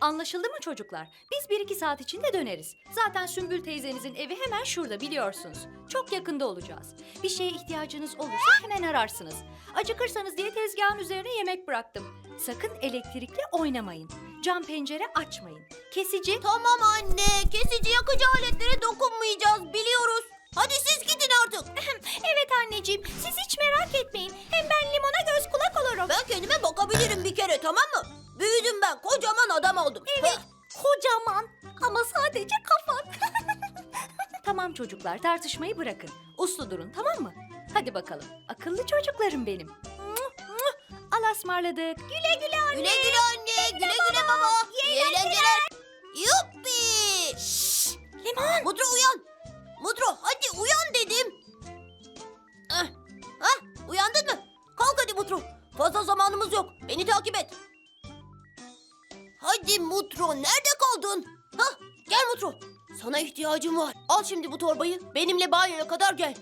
Anlaşıldı mı çocuklar? Biz bir iki saat içinde döneriz. Zaten Sümbül teyzenizin evi hemen şurada biliyorsunuz. Çok yakında olacağız. Bir şeye ihtiyacınız olursa hemen ararsınız. Acıkırsanız diye tezgahın üzerine yemek bıraktım. Sakın elektrikle oynamayın. Cam pencere açmayın. Kesici... Tamam anne. Kesici yakıcı aletlere çocuklar, tartışmayı bırakın. Uslu durun, tamam mı? Hadi bakalım, akıllı çocuklarım benim. Al ısmarladık. Güle güle anne. Güle güle anne, güle güle baba. İyi eğlenceler. Yuppi. Şşş. Limon. Mutlu uyan. Mutlu hadi uyan dedim. Ah, ah, uyandın mı? Kalk hadi Mutlu. Fazla zamanımız yok. Beni takip et. Hadi Mutlu nerede kaldın? Hah, gel Mutlu. Sana ihtiyacım var. Al şimdi bu torbayı. Benimle banyoya kadar gel.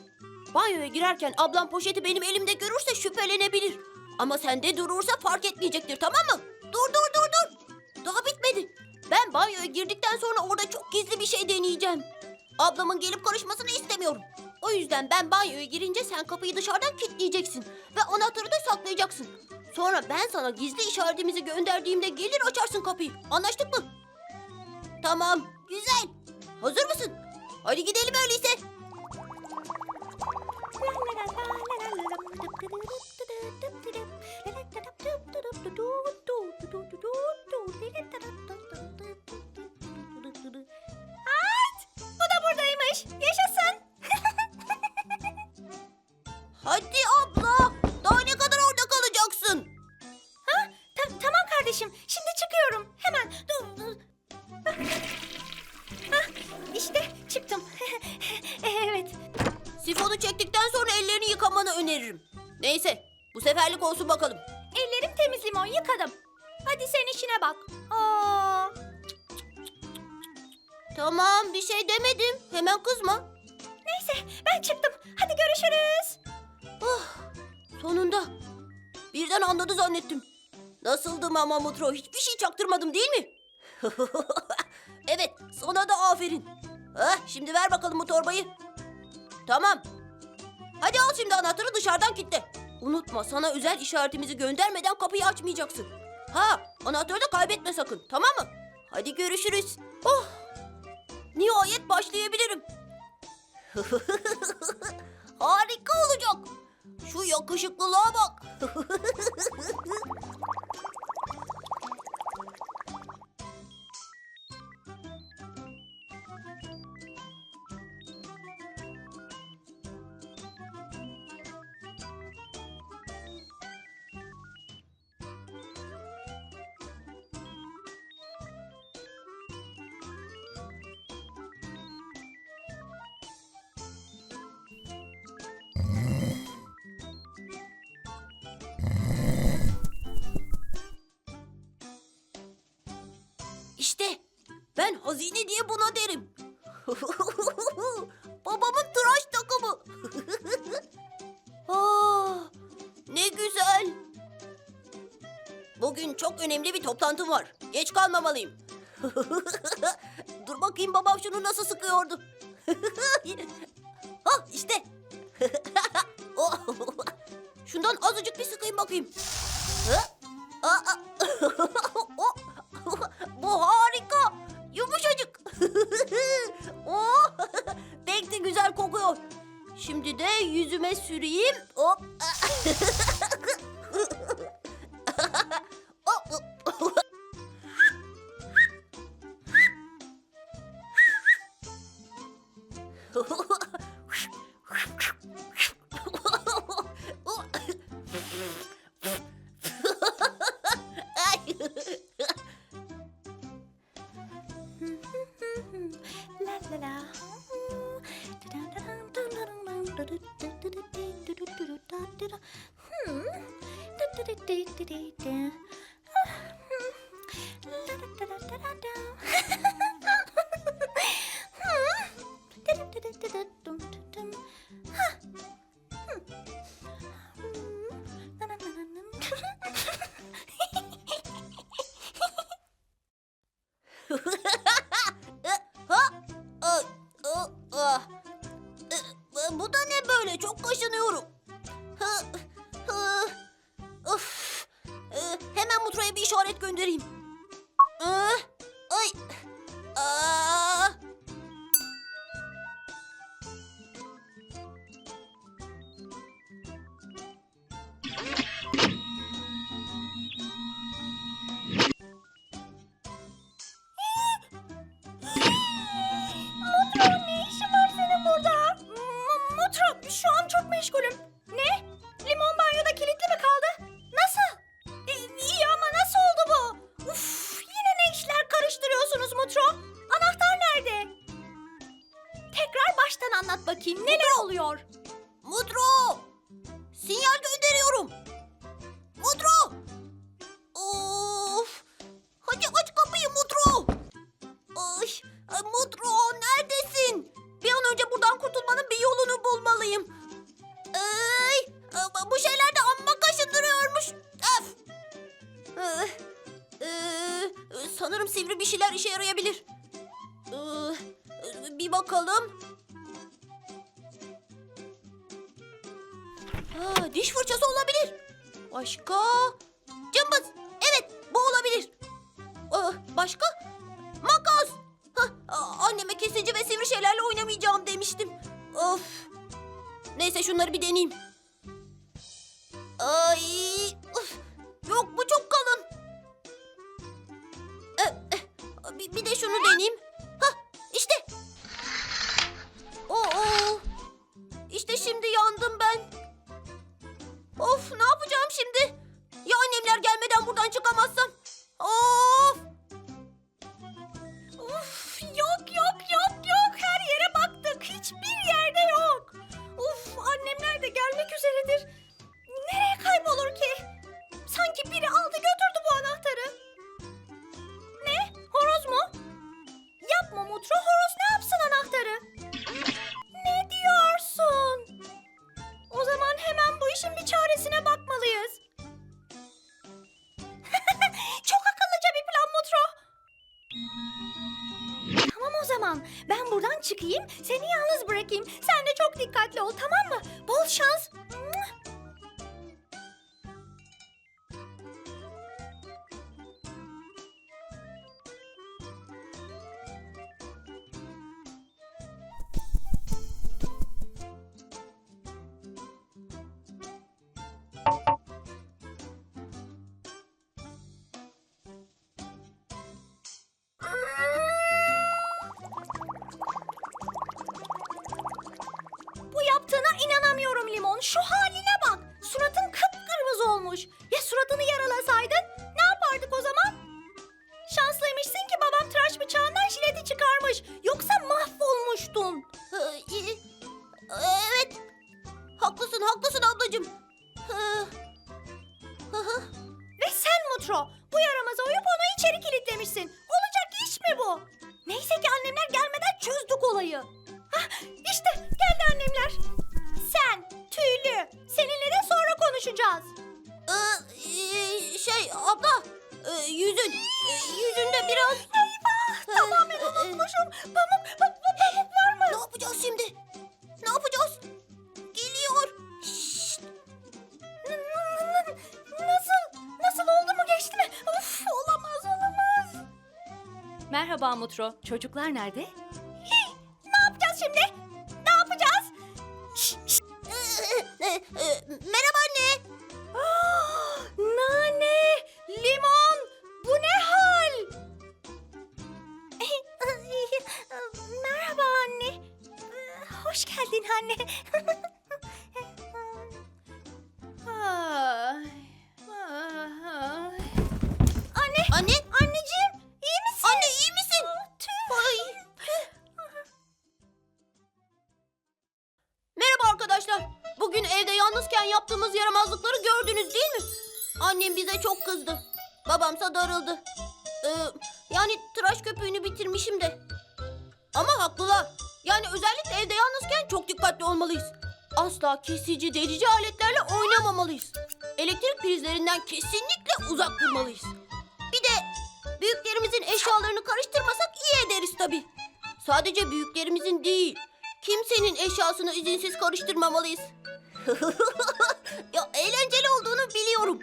Banyoya girerken ablam poşeti benim elimde görürse şüphelenebilir. Ama sende durursa fark etmeyecektir tamam mı? Dur dur dur dur. Daha bitmedi. Ben banyoya girdikten sonra orada çok gizli bir şey deneyeceğim. Ablamın gelip karışmasını istemiyorum. O yüzden ben banyoya girince sen kapıyı dışarıdan kilitleyeceksin. Ve anahtarı da saklayacaksın. Sonra ben sana gizli işaretimizi gönderdiğimde gelir açarsın kapıyı. Anlaştık mı? Tamam. Güzel. Hazır mısın? Hadi gidelim öyleyse. Bu da buradaymış. Yaşasın. Hadi abla. Daha ne kadar orada kalacaksın? Ta- tamam kardeşim. Şimdi Neyse. Bu seferlik olsun bakalım. Ellerim temiz limon yıkadım. Hadi sen işine bak. Aa, Tamam bir şey demedim. Hemen kızma. neyse ben çıktım. Hadi görüşürüz. Ah, sonunda. Birden anladı zannettim. Nasıldım ama Mutro? Hiçbir şey çaktırmadım değil mi? evet, sana da aferin. Ah, şimdi ver bakalım bu torbayı. Tamam. Hadi al şimdi anahtarı dışarıdan kilitle. Unutma sana özel işaretimizi göndermeden kapıyı açmayacaksın. Ha, anahtarı da kaybetme sakın. Tamam mı? Hadi görüşürüz. Oh. Nihayet başlayabilirim. Harika olacak. Şu yakışıklılığa bak. İşte ben hazine diye buna derim. Babamın tıraş takımı. ah, ne güzel. Bugün çok önemli bir toplantım var. Geç kalmamalıyım. Dur bakayım babam şunu nasıl sıkıyordu. ah işte. Şundan azıcık bir sıkayım bakayım. Ha? Aa, oh, Bu harika. Yumuşacık. oh, pek de güzel kokuyor. Şimdi de yüzüme süreyim. Hop. Hmm. Mutra'ya bir işaret göndereyim. Ah, Ay. Aa. Neler oluyor? Mutlu! Sinyal gönderiyorum. Mutlu! Of! Hadi aç kapıyı Mutlu! Ay, Mutlu neredesin? Bir an önce buradan kurtulmanın bir yolunu bulmalıyım. Ay, bu şeyler de amma kaşındırıyormuş. Öf! Ee, sanırım sivri bir şeyler işe yarayabilir. Ee, bir bakalım. Ha, diş fırçası olabilir. Başka? Cımbız. Evet, bu olabilir. Ee, başka? Makas. Hah, anneme kesici ve sivri şeylerle oynamayacağım demiştim. Of. Neyse şunları bir deneyeyim. Ay, uf. Yok bu çok kalın. Ee, eh, bir, bir de şunu deneyeyim. Tamam. Ben buradan çıkayım, seni yalnız bırakayım. Sen de çok dikkatli ol, tamam mı? Bol şans. Sen Mutro, bu yaramaza uyup onu içeri kilitlemişsin. Olacak iş mi bu? Neyse ki annemler gelmeden çözdük olayı. Hah, işte geldi annemler. Sen, tüylü, seninle de sonra konuşacağız. Ee, e, şey abla, e, yüzün, e, yüzünde biraz... Eyvah, tamamen Ee, e, unutmuşum. Pamuk, Merhaba. Çocuklar nerede? ne yapacağız şimdi? Ne yapacağız? Merhaba anne. Ah, Nane, limon, bu ne hal? Merhaba anne. Hoş geldin anne. Ay, Annem bize çok kızdı. Babamsa darıldı. Ee, yani tıraş köpüğünü bitirmişim de. Ama haklılar. Yani özellikle evde yalnızken çok dikkatli olmalıyız. Asla kesici, delici aletlerle oynamamalıyız. Elektrik prizlerinden kesinlikle uzak durmalıyız. Bir de büyüklerimizin eşyalarını karıştırmasak iyi ederiz tabii. Sadece büyüklerimizin değil, kimsenin eşyasını izinsiz karıştırmamalıyız. ya eğlenceli olduğunu biliyorum.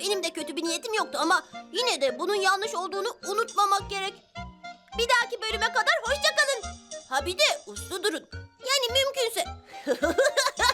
Benim de kötü bir niyetim yoktu ama yine de bunun yanlış olduğunu unutmamak gerek. Bir dahaki bölüme kadar hoşça kalın. Ha bir de uslu durun. Yani mümkünse.